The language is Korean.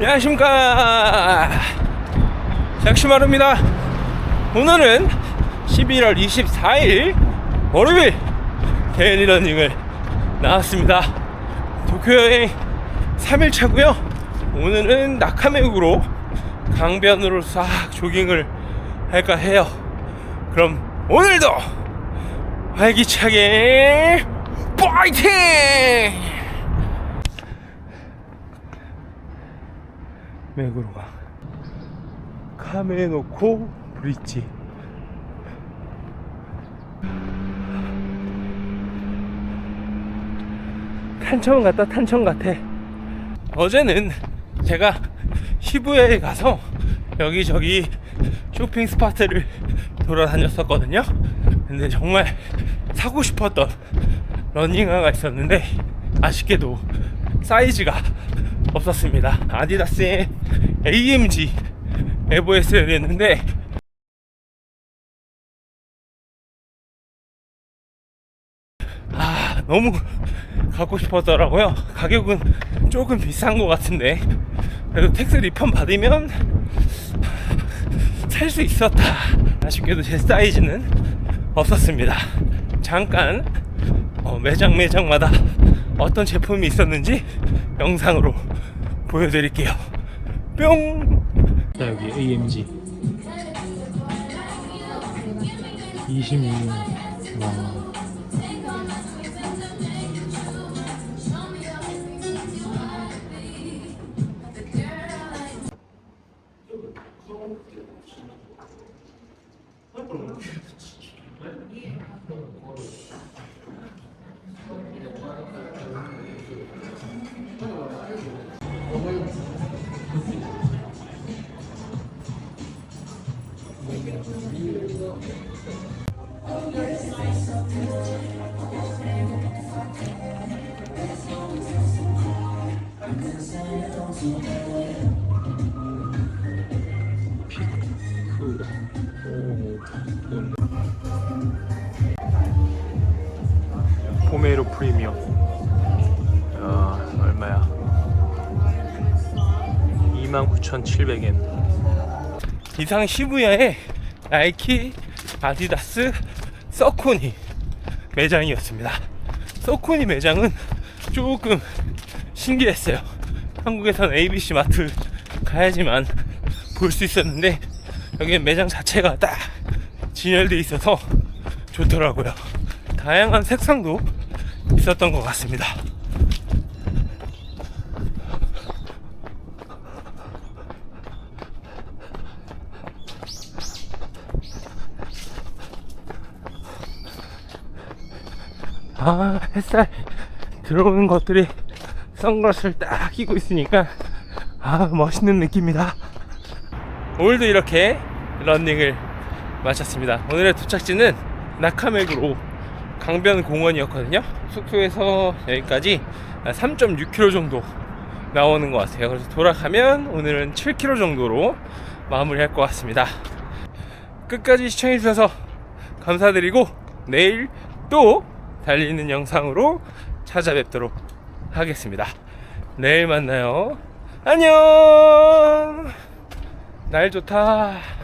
안녕하십니까. jak시마루입니다. 오늘은 11월 24일 월요일 데일리 러닝을 나왔습니다. 도쿄 여행 3일차고요. 오늘은 나카메구로 강변으로 싹 조깅을 할까 해요. 그럼 오늘도 활기차게 파이팅! 메구로가. 카메노코 브릿지. 탄천 같다 탄천 같아. 어제는 제가 시부야에 가서 여기저기 쇼핑 스팟을 돌아다녔었거든요. 근데 정말 사고 싶었던 러닝화가 있었는데 아쉽게도 사이즈가 없었습니다. 아디다스의 AMG 에버에스였는데 아 너무 갖고 싶었더라고요. 가격은 조금 비싼 것 같은데 그래도 텍스 리펀 받으면 살 수 있었다. 아쉽게도 제 사이즈는 없었습니다. 잠깐 어, 매장 매장마다 어떤 제품이 있었는지 영상으로 보여드릴게요. 뿅! 자, 여기 AMG 26년 와. 피크 오, 오. 포메로 프리미엄. 야, 얼마야? 29,700엔. 이상 시부야에 나이키, 아디다스, 서코니 매장이었습니다. 서코니 매장은 조금 신기했어요. 한국에서는 ABC 마트 가야지만 볼 수 있었는데 여기는 매장 자체가 딱 진열돼 있어서 좋더라고요. 다양한 색상도 있었던 것 같습니다. 아, 햇살 들어오는 것들이 선글라스를 딱 끼고 있으니까 아, 멋있는 느낌이다. 오늘도 이렇게 런닝을 마쳤습니다. 오늘의 도착지는 나카메구로 강변 공원이었거든요. 숙소에서 여기까지 3.6km 정도 나오는 것 같아요. 그래서 돌아가면 오늘은 7km 정도로 마무리할 것 같습니다. 끝까지 시청해주셔서 감사드리고 내일 또 달리는 영상으로 찾아뵙도록 하겠습니다. 내일 만나요. 안녕! 날 좋다.